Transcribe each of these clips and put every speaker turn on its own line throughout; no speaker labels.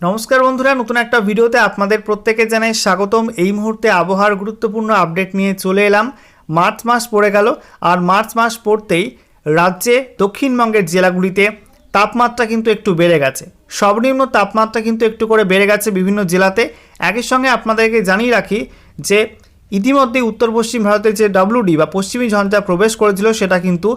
নমস্কার বন্ধুরা, নতুন একটা ভিডিওতে আপনাদের প্রত্যেকে জানাই স্বাগতম। এই মুহূর্তে আবহাওয়ার গুরুত্বপূর্ণ আপডেট নিয়ে চলে এলাম। মার্চ মাস পড়ে গেল, আর মার্চ মাস পড়তেই রাজ্যে দক্ষিণবঙ্গের জেলাগুলিতে তাপমাত্রা কিন্তু একটু বেড়ে গেছে। সর্বনিম্ন তাপমাত্রা কিন্তু একটু করে বেড়ে গেছে বিভিন্ন জেলাতে। একই সঙ্গে আপনাদেরকে জানিয়ে রাখি যে ইতিমধ্যে উত্তর পশ্চিম ভারতের যে ডাব্লুডি বা পশ্চিমী ঝঞ্ঝা প্রবেশ করেছিল, সেটা কিন্তু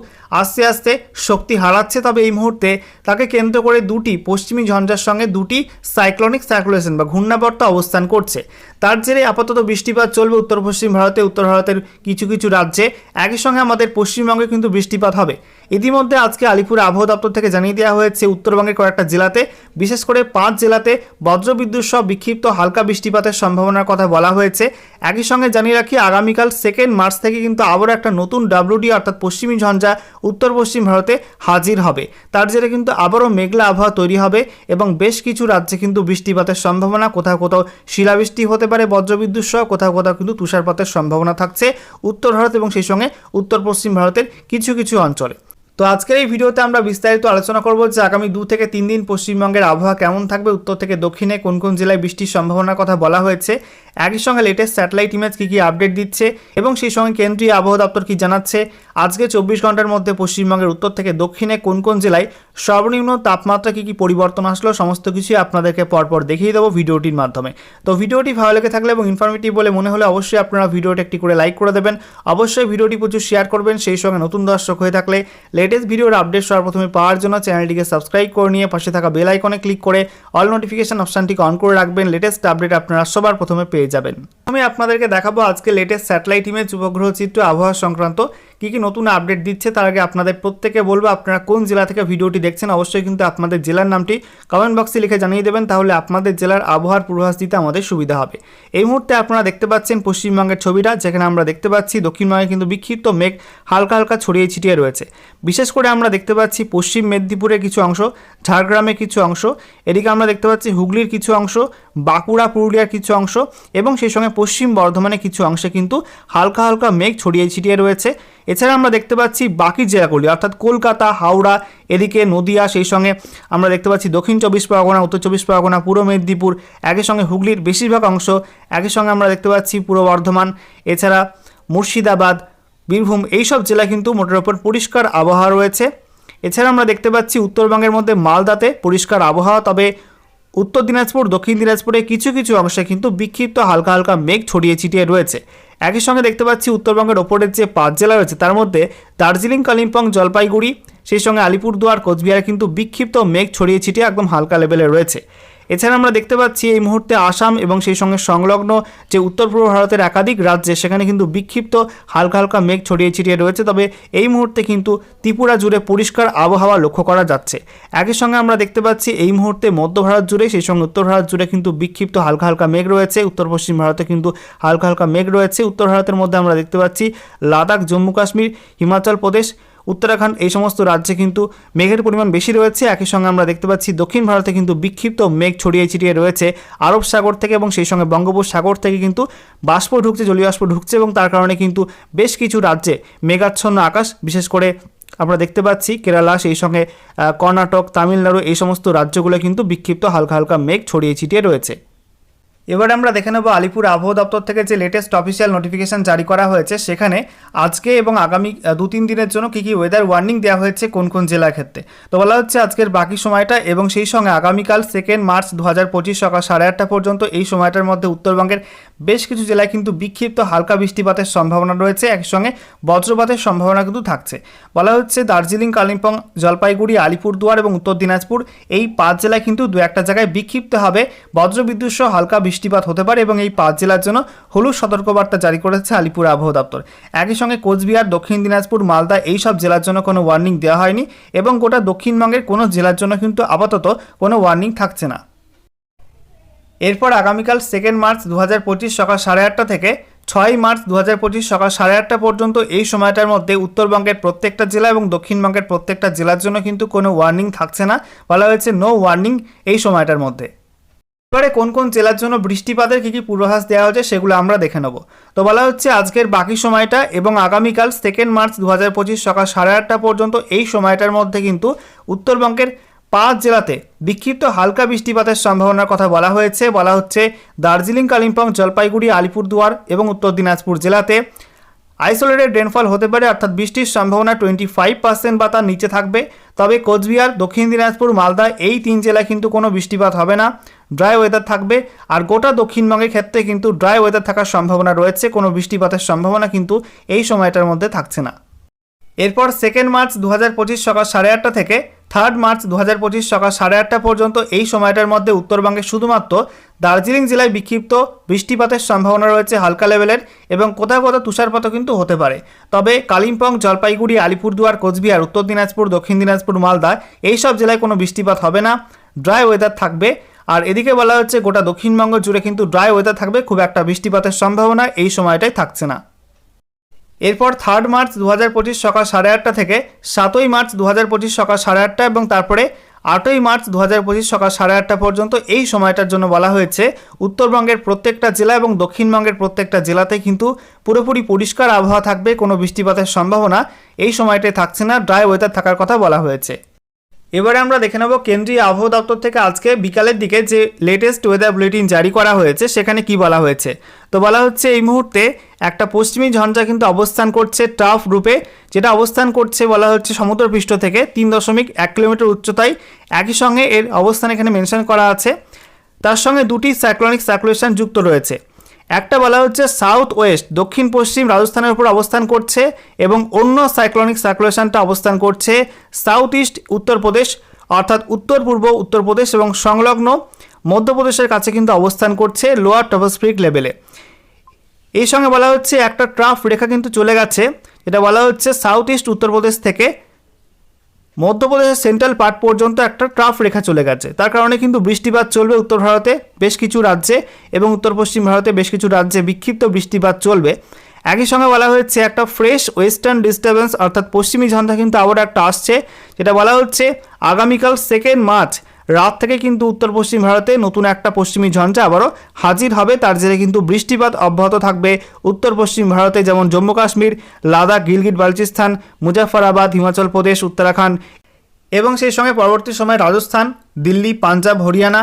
আস্তে আস্তে শক্তি হারাচ্ছে। তবে এই মুহূর্তে তাকে কেন্দ্র করে দুটি পশ্চিমী ঝঞ্ঝার সঙ্গে দুটি সাইক্লোনিক সার্কুলেশন বা ঘূর্ণাবর্ত অবস্থান করছে। তার জেরে আপাতত বৃষ্টিপাত চলবে উত্তর পশ্চিম ভারতে, উত্তর ভারতের কিছু কিছু রাজ্যে। একই সঙ্গে আমাদের পশ্চিমবঙ্গে কিন্তু বৃষ্টিপাত হবে। ইতিমধ্যে আজকে আলিপুর আবহাওয়া দপ্তর থেকে জানিয়ে দেওয়া হয়েছে, উত্তরবঙ্গের কয়েকটা জেলাতে, বিশেষ করে পাঁচ জেলাতে বজ্রবিদ্যুৎ সহ বিক্ষিপ্ত হালকা বৃষ্টিপাতের সম্ভাবনার কথা বলা হয়েছে। একই সঙ্গে জানিয়ে রাখি, আগামীকাল সেকেন্ড মার্চ থেকে কিন্তু আবারও একটা নতুন ডাব্লিউডি অর্থাৎ পশ্চিমী ঝঞ্ঝা উত্তর পশ্চিম ভারতে হাজির হবে। তার জেরে কিন্তু আবারও মেঘলা আবহাওয়া তৈরি হবে এবং বেশ কিছু রাজ্যে কিন্তু বৃষ্টিপাতের সম্ভাবনা, কোথাও কোথাও শিলাবৃষ্টি হতে পারে বজ্রবিদ্যুৎ সহ, কোথাও কোথাও কিন্তু তুষারপাতের সম্ভাবনা থাকছে উত্তর ভারত এবং সেই সঙ্গে উত্তর পশ্চিম ভারতের কিছু কিছু অঞ্চলে। তো আজকের এই ভিডিওতে আমরা বিস্তারিত আলোচনা করব যে আগামী দু থেকে তিন দিন পশ্চিমবঙ্গের আবহাওয়া কেমন থাকবে, উত্তর থেকে দক্ষিণে কোন কোন জেলায় বৃষ্টির সম্ভাবনার কথা বলা হয়েছে, একই সঙ্গে লেটেস্ট স্যাটেলাইট ইমেজ কী কী আপডেট দিচ্ছে এবং সেই সঙ্গে কেন্দ্রীয় আবহাওয়া দপ্তর কী জানাচ্ছে, আজকে চব্বিশ ঘণ্টার মধ্যে পশ্চিমবঙ্গের উত্তর থেকে দক্ষিণে কোন কোন জেলায় সর্বনিম্ন তাপমাত্রা কী কী পরিবর্তন আসলো সমস্ত কিছুই আপনাদেরকে পরপর দেখিয়ে দেবো ভিডিওটির মাধ্যমে। তো ভিডিওটি ভালো লেগে থাকলে এবং ইনফরমেটিভ বলে মনে হলে অবশ্যই আপনারা ভিডিওটি একটি করে লাইক করে দেবেন। অবশ্যই ভিডিওটি প্রচুর শেয়ার করবেন, সেই সঙ্গে নতুন দর্শক হয়ে থাকলে লেটেস্ট ভিডিওর আপডেট সর্বপ্রথমে পাওয়ার জন্য চ্যানেলটিকে সাবস্ক্রাইব করে নিয়ে পাশে থাকা বেল আইকনে ক্লিক করে অল নোটিফিকেশন অপশানটিকে অন করে রাখবেন। লেটেস্ট আপডেট আপনারা সবার প্রথমে পেয়ে যাবেন। আমি আপনাদেরকে দেখাবো আজকে লেটেস্ট স্যাটেলাইট ইমেজ উপগ্রহ চিত্র আবহাওয়া সংক্রান্ত কী কী নতুন আপডেট দিচ্ছে, তার আগে আপনাদের প্রত্যেকে বলব আপনারা কোন জেলা থেকে ভিডিওটি দেখছেন অবশ্যই কিন্তু আপনাদের জেলার নামটি কমেন্ট বক্সে লিখে জানিয়ে দেবেন, তাহলে আপনাদের জেলার আবহাওয়ার পূর্বাভাস দিতে আমাদের সুবিধা হবে। এই মুহূর্তে আপনারা দেখতে পাচ্ছেন পশ্চিমবঙ্গের ছবিটা, যেখানে আমরা দেখতে পাচ্ছি দক্ষিণবঙ্গে কিন্তু বিক্ষিপ্ত মেঘ হালকা হালকা ছড়িয়ে ছিটিয়ে রয়েছে। বিশেষ করে আমরা দেখতে পাচ্ছি পশ্চিম মেদিনীপুরের কিছু অংশ, ঝাড়গ্রামের কিছু অংশ, এদিকে আমরা দেখতে পাচ্ছি হুগলির কিছু অংশ, বাঁকুড়া, পুরুলিয়ার কিছু অংশ এবং সেই সঙ্গে পশ্চিম বর্ধমানের কিছু অংশে কিন্তু হালকা হালকা মেঘ ছড়িয়ে ছিটিয়ে রয়েছে। এছাড়া আমরা দেখতে পাচ্ছি বাকি জেলাগুলি, অর্থাৎ কলকাতা, হাওড়া, এদিকে নদিয়া, সেই সঙ্গে আমরা দেখতে পাচ্ছি দক্ষিণ চব্বিশ পরগনা, উত্তর চব্বিশ পরগনা, পূর্ব মেদিনীপুর, একই সঙ্গে হুগলির বেশিরভাগ অংশ, একই সঙ্গে আমরা দেখতে পাচ্ছি পূর্ব বর্ধমান, এছাড়া মুর্শিদাবাদ, বীরভূম, এইসব জেলা কিন্তু মোটের ওপর পরিষ্কার আবহাওয়া রয়েছে। এছাড়া আমরা দেখতে পাচ্ছি উত্তরবঙ্গের মধ্যে মালদাতে পরিষ্কার আবহাওয়া, তবে উত্তর দিনাজপুর, দক্ষিণ দিনাজপুরে কিছু কিছু অংশে কিন্তু বিক্ষিপ্ত হালকা হালকা মেঘ ছড়িয়ে ছিটিয়ে রয়েছে। একই সঙ্গে দেখতে পাচ্ছি উত্তরবঙ্গের ওপরের যে পাঁচ জেলা রয়েছে, তার মধ্যে দার্জিলিং, কালিম্পং, জলপাইগুড়ি, সেই সঙ্গে আলিপুরদুয়ার, কোচবিহারে কিন্তু বিক্ষিপ্ত মেঘ ছড়িয়ে ছিটিয়ে একদম হালকা লেভেলে রয়েছে। এছাড়া আমরা দেখতে পাচ্ছি এই মুহূর্তে আসাম এবং সেই সঙ্গে সংলগ্ন যে উত্তর পূর্ব ভারতের একাধিক রাজ্যে সেখানে কিন্তু বিক্ষিপ্ত হালকা হালকা মেঘ ছড়িয়ে ছিটিয়ে রয়েছে। তবে এই মুহূর্তে কিন্তু ত্রিপুরা জুড়ে পরিষ্কার আবহাওয়া লক্ষ্য করা যাচ্ছে। একই সঙ্গে আমরা দেখতে পাচ্ছি এই মুহূর্তে মধ্য ভারত জুড়ে, সেই সঙ্গে উত্তর ভারত জুড়ে কিন্তু বিক্ষিপ্ত হালকা হালকা মেঘ রয়েছে। উত্তর পশ্চিম ভারতে কিন্তু হালকা হালকা মেঘ রয়েছে। উত্তর ভারতের মধ্যে আমরা দেখতে পাচ্ছি লাদাখ, জম্মু কাশ্মীর, হিমাচল প্রদেশ উত্তরাখণ্ড, এই সমস্ত রাজ্যে কিন্তু মেঘের পরিমাণ বেশি রয়েছে। একই সঙ্গে আমরা দেখতে পাচ্ছি দক্ষিণ ভারতে কিন্তু বিক্ষিপ্ত মেঘ ছড়িয়ে ছিটিয়ে রয়েছে। আরব সাগর থেকে এবং সেই সঙ্গে বঙ্গোপসাগর থেকে কিন্তু বাষ্প ঢুকছে জলীয় বাষ্প ঢুকছে এবং তার কারণে কিন্তু বেশ কিছু রাজ্যে মেঘাচ্ছন্ন আকাশ। বিশেষ করে আমরা দেখতে পাচ্ছি কেরালা, সেই সঙ্গে কর্ণাটক, তামিলনাড়ু, এই সমস্ত রাজ্যগুলো কিন্তু বিক্ষিপ্ত হালকা হালকা মেঘ ছড়িয়ে ছিটিয়ে রয়েছে। এবার আমরা দেখে নেব আলিপুর আবহাওয়া দপ্তর থেকে যে লেটেস্ট অফিসিয়াল নোটিফিকেশান জারি করা হয়েছে, সেখানে আজকে এবং আগামী দু তিন দিনের জন্য কী কী ওয়েদার ওয়ার্নিং দেওয়া হয়েছে কোন কোন জেলার ক্ষেত্রে। তো বলা হচ্ছে আজকের বাকি সময়টা এবং সেই সঙ্গে আগামীকাল সেকেন্ড মার্চ দু হাজার পঁচিশ সকাল সাড়ে আটটা পর্যন্ত এই সময়টার মধ্যে উত্তরবঙ্গের বেশ কিছু জেলায় কিন্তু বিক্ষিপ্ত হালকা বৃষ্টিপাতের সম্ভাবনা রয়েছে। একই সঙ্গে বজ্রপাতের সম্ভাবনা কিন্তু থাকছে। বলা হচ্ছে দার্জিলিং, কালিম্পং, জলপাইগুড়ি, আলিপুরদুয়ার এবং উত্তর দিনাজপুর এই পাঁচ জেলায় কিন্তু দু একটা জায়গায় বিক্ষিপ্ত হবে বজ্রবিদ্যুৎ সহ হালকা বৃষ্টিপাত হতে পারে এবং এই পাঁচ জেলার জন্য হলুদ সতর্কবার্তা জারি করেছে আলিপুর আবহাওয়া দপ্তর। একই সঙ্গে কোচবিহার, দক্ষিণ দিনাজপুর, মালদা এই সব জেলার জন্য কোনো ওয়ার্নিং দেওয়া হয়নি এবং গোটা দক্ষিণবঙ্গের কোনো জেলার জন্য কিন্তু আপাতত কোনো ওয়ার্নিং থাকছে না। এরপর আগামীকাল সেকেন্ড মার্চ দু হাজার পঁচিশ সকাল সাড়ে আটটা থেকে ছয় মার্চ দু হাজার পঁচিশ সকাল সাড়ে আটটা পর্যন্ত এই সময়টার মধ্যে উত্তরবঙ্গের প্রত্যেকটা জেলা এবং দক্ষিণবঙ্গের প্রত্যেকটা জেলার জন্য কিন্তু কোনো ওয়ার্নিং থাকছে না। বলা হয়েছে নো ওয়ার্নিং এই সময়টার মধ্যে। এবারে কোন কোন জেলার জন্য বৃষ্টিপাতের কী কী পূর্বাভাস দেওয়া হয়েছে সেগুলো আমরা দেখে নেব। তো বলা হচ্ছে আজকের বাকি সময়টা এবং আগামীকাল সেকেন্ড মার্চ দু হাজার পঁচিশ সকাল সাড়ে আটটা পর্যন্ত এই সময়টার মধ্যে কিন্তু উত্তরবঙ্গের পাঁচ জেলাতে বিক্ষিপ্ত হালকা বৃষ্টিপাতের সম্ভাবনার কথা বলা হয়েছে। বলা হচ্ছে, দার্জিলিং, কালিম্পং, জলপাইগুড়ি, আলিপুরদুয়ার এবং উত্তর দিনাজপুর জেলাতে আইসোলেটেড রেনফল হতে পারে, অর্থাৎ বৃষ্টির সম্ভাবনা টোয়েন্টি ফাইভ পার্সেন্ট বা তার নিচে থাকবে। তবে কোচবিহার, দক্ষিণ দিনাজপুর, মালদা এই তিন জেলায় কিন্তু কোনো বৃষ্টিপাত হবে না। ড্রাই ওয়েদার থাকবে আর গোটা দক্ষিণবঙ্গের ক্ষেত্রে কিন্তু ড্রাই ওয়েদার থাকার সম্ভাবনা রয়েছে। কোনো বৃষ্টিপাতের সম্ভাবনা কিন্তু এই সময়টার মধ্যে থাকছে না। এরপর সেকেন্ড মার্চ দু হাজার পঁচিশ সকাল সাড়ে আটটা থেকে থার্ড মার্চ দু হাজার পঁচিশ সকাল সাড়ে আটটা পর্যন্ত এই সময়টার মধ্যে উত্তরবঙ্গে শুধুমাত্র দার্জিলিং জেলায় বিক্ষিপ্ত বৃষ্টিপাতের সম্ভাবনা রয়েছে হালকা লেভেলের এবং কোথাও কোথাও তুষারপাতও কিন্তু হতে পারে। তবে কালিম্পং, জলপাইগুড়ি, আলিপুরদুয়ার, কোচবিহার, উত্তর দিনাজপুর, দক্ষিণ দিনাজপুর, মালদা এই সব জেলায় কোনো বৃষ্টিপাত হবে না। ড্রাই ওয়েদার থাকবে। আর এদিকে বলা হচ্ছে গোটা দক্ষিণবঙ্গ জুড়ে কিন্তু ড্রাই ওয়েদার থাকবে। খুব একটা বৃষ্টিপাতের সম্ভাবনা এই সময়টাই থাকছে না। এরপর থার্ড মার্চ দু হাজার পঁচিশ সকাল সাড়ে আটটা থেকে সাতই মার্চ দু হাজার পঁচিশ সকাল সাড়ে আটটা এবং তারপরে আটই মার্চ দু হাজার পঁচিশ সকাল সাড়ে আটটা পর্যন্ত এই সময়টার জন্য বলা হয়েছে, উত্তরবঙ্গের প্রত্যেকটা জেলা এবং দক্ষিণবঙ্গের প্রত্যেকটা জেলাতে কিন্তু পুরোপুরি পরিষ্কার আবহাওয়া থাকবে, কোনো বৃষ্টিপাতের সম্ভাবনা এই সময়টায় থাকছে না ড্রাই ওয়েদার থাকার কথা বলা হয়েছে। এবারে আমরা দেখে নেব কেন্দ্রীয় আবহাওয়া দপ্তর থেকে আজকে বিকালের দিকে যে লেটেস্ট ওয়েদার বুলেটিন জারি করা হয়েছে, সেখানে কি বলা হয়েছে? তো বলা হচ্ছে এই মুহূর্তে একটা পশ্চিমী ঝঞ্ঝা কিন্তু অবস্থান করছে টাফ রূপে যেটা অবস্থান করছে বলা হচ্ছে সমুদ্রপৃষ্ঠ থেকে তিন দশমিক এক কিলোমিটার উচ্চতায়। একই সঙ্গে এর অবস্থান এখানে মেনশন করা আছে। তার সঙ্গে দুটি সাইক্লোনিক সার্কুলেশন যুক্ত রয়েছে। একটা বলা হচ্ছে সাউথ ওয়েস্ট দক্ষিণ পশ্চিম রাজস্থানের উপর অবস্থান করছে এবং অন্য সাইক্লোনিক সার্কুলেশনটা অবস্থান করছে সাউথ ইস্ট উত্তরপ্রদেশ অর্থাৎ উত্তর পূর্ব উত্তরপ্রদেশ এবং সংলগ্ন মধ্যপ্রদেশের কাছে কিন্তু অবস্থান করছে লোয়ার টপোস্ফিরিক লেভেলে এই সঙ্গে বলা হচ্ছে একটা ট্রাফ রেখা কিন্তু চলে গেছে, যেটা বলা হচ্ছে সাউথ ইস্ট উত্তরপ্রদেশ থেকে। মধ্যপ্রদেশের সেন্ট্রাল পার্ট পর্যন্ত একটা ট্রাফ রেখা চলে গেছে। তার কারণে কিন্তু বৃষ্টিপাত চলবে উত্তর ভারতে বেশ কিছু রাজ্যে এবং উত্তর পশ্চিম ভারতে বেশ কিছু রাজ্যে বিক্ষিপ্ত বৃষ্টিপাত চলবে। একই সঙ্গে বলা হয়েছে, একটা ফ্রেশ ওয়েস্টার্ন ডিস্টারবেন্স অর্থাৎ পশ্চিমী ঝঞ্ঝা কিন্তু আবার একটা আসছে। যেটা বলা হচ্ছে, আগামীকাল সেকেন্ড মার্চ রাত থেকে কিন্তু উত্তর পশ্চিম ভারতে নতুন একটা পশ্চিমী ঝঞ্ঝা আবারও হাজির হবে। তার জেরে কিন্তু বৃষ্টিপাত অব্যাহত থাকবে। উত্তর পশ্চিম ভারতে যেমন জম্মু কাশ্মীর, লাদাখ, গিলগিট, বালচিস্তান মুজাফরাবাদ হিমাচল প্রদেশ, উত্তরাখণ্ড এবং সেই সঙ্গে পরবর্তী সময় রাজস্থান, দিল্লি, পাঞ্জাব, হরিয়ানা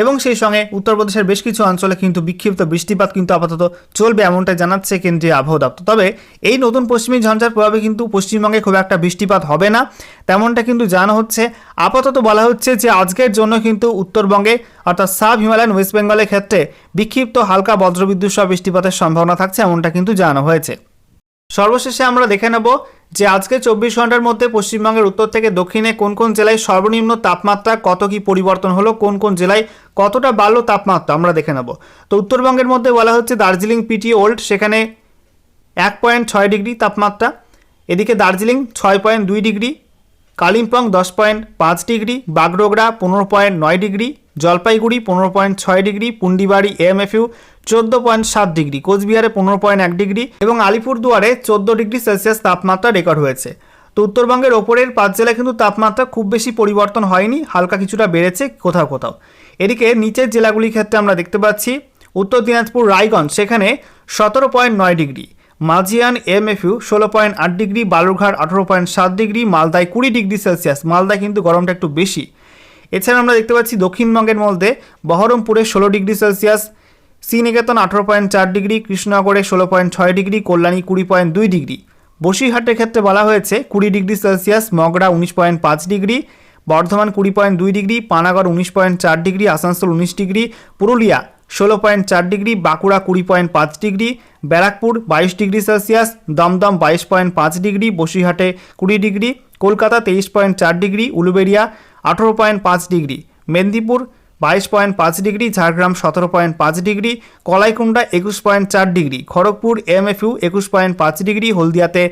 এবং সেই সঙ্গে উত্তরপ্রদেশের বেশ কিছু অঞ্চলে কিন্তু বিক্ষিপ্ত বৃষ্টিপাত কিন্তু আপাতত চলবে এমনটাই জানাচ্ছে কেন্দ্রীয় আবহাওয়া দপ্তর। তবে এই নতুন পশ্চিমী ঝঞ্ঝার প্রভাবে কিন্তু পশ্চিমবঙ্গে খুব একটা বৃষ্টিপাত হবে না। তেমনটা কিন্তু জানা হচ্ছে। আপাতত বলা হচ্ছে যে আজকের জন্য কিন্তু উত্তরবঙ্গে অর্থাৎ সাব হিমালয়ান ওয়েস্ট বেঙ্গলের ক্ষেত্রে বিক্ষিপ্ত হালকা বজ্রবিদ্যুৎ সহ বৃষ্টিপাতের সম্ভাবনা থাকছে এমনটা কিন্তু জানানো হয়েছে। সর্বশেষে আমরা দেখে নেব যে আজকে চব্বিশ ঘণ্টার মধ্যে পশ্চিমবঙ্গের উত্তর থেকে দক্ষিণে কোন কোন জেলায় সর্বনিম্ন তাপমাত্রা কত কি পরিবর্তন হলো, কোন কোন জেলায় কতটা বাড়লো তাপমাত্রা আমরা দেখে নেব। তো উত্তরবঙ্গের মধ্যে বলা হচ্ছে দার্জিলিং পিটি ওল্ড সেখানে এক পয়েন্ট ছয় ডিগ্রি তাপমাত্রা, এদিকে দার্জিলিং ছয় পয়েন্ট দুই ডিগ্রি কালিম্পং দশ পয়েন্ট পাঁচ ডিগ্রি, বাগডোগরা পনেরো পয়েন্ট নয় ডিগ্রি, জলপাইগুড়ি পনেরো পয়েন্ট ছয় ডিগ্রি, পুন্ডিবাড়ি এএমএফইউ চোদ্দ পয়েন্ট সাত ডিগ্রি, কোচবিহারে পনেরো পয়েন্ট এক ডিগ্রি এবং আলিপুরদুয়ারে চোদ্দ ডিগ্রি সেলসিয়াস তাপমাত্রা রেকর্ড হয়েছে। তো উত্তরবঙ্গের ওপরের পাঁচ জেলায় কিন্তু তাপমাত্রা খুব বেশি পরিবর্তন হয়নি, হালকা কিছুটা বেড়েছে কোথাও কোথাও। এদিকে নিচের জেলাগুলির ক্ষেত্রে আমরা দেখতে পাচ্ছি, উত্তর দিনাজপুর, রায়গঞ্জ, সেখানে সতেরো পয়েন্ট নয় ডিগ্রি মাঝিয়ান এমএফইউ ষোলো পয়েন্ট আট ডিগ্রি, বালুরঘাট আঠেরো পয়েন্ট সাত ডিগ্রি, মালদায় কুড়ি ডিগ্রি সেলসিয়াস। মালদায় কিন্তু গরমটা একটু বেশি। এছাড়া আমরা দেখতে পাচ্ছি দক্ষিণবঙ্গের মধ্যে বহরমপুরে ষোলো ডিগ্রি সেলসিয়াস, শ্রীনিকেতন আঠেরো পয়েন্ট চার ডিগ্রি, কৃষ্ণনগরে ষোলো পয়েন্ট ছয় ডিগ্রি, কল্যাণী কুড়ি পয়েন্ট দুই ডিগ্রি। বসিরহাটের ক্ষেত্রে বলা হয়েছে কুড়ি ডিগ্রি সেলসিয়াস, মগরা উনিশ পয়েন্ট পাঁচ ডিগ্রি, বর্ধমান কুড়ি পয়েন্ট দুই ডিগ্রি, পানাগড় উনিশ পয়েন্ট চার ডিগ্রি, আসানসোল উনিশ ডিগ্রি, পুরুলিয়া ষোলো পয়েন্ট চার ডিগ্রি, বাঁকুড়া কুড়ি পয়েন্ট পাঁচ ডিগ্রি, ব্যারাকপুর বাইশ ডিগ্রি সেলসিয়াস, দমদম বাইশ পয়েন্ট পাঁচ ডিগ্রি, বসিরহাটে কুড়ি ডিগ্রি, কলকাতা তেইশ পয়েন্ট চার ডিগ্রি উলুবেড়িয়া আঠেরো পয়েন্ট পাঁচ ডিগ্রি, মেদিনীপুর বাইশ পয়েন্ট পাঁচ ডিগ্রি, ঝাড়গ্রাম সতেরো পয়েন্ট পাঁচ ডিগ্রি কলাইকুণ্ডা একুশ পয়েন্ট চার ডিগ্রি, খড়গপুর এমএফইউ একুশ পয়েন্ট পাঁচ ডিগ্রি, হলদিয়াতে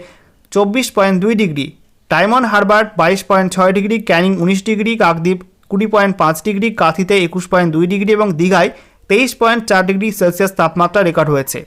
চব্বিশ পয়েন্ট দুই ডিগ্রি, ডায়মন্ড হারবার বাইশ পয়েন্ট ছয় ডিগ্রি, ক্যানিং উনিশ ডিগ্রি, কাকদ্বীপ কুড়ি পয়েন্ট পাঁচ ডিগ্রি, কাঁথিতে একুশ পয়েন্ট দুই ডিগ্রি এবং দীঘায় তেইশ পয়েন্ট চার ডিগ্রি সেলসিয়াস তাপমাত্রা রেকর্ড হয়েছে।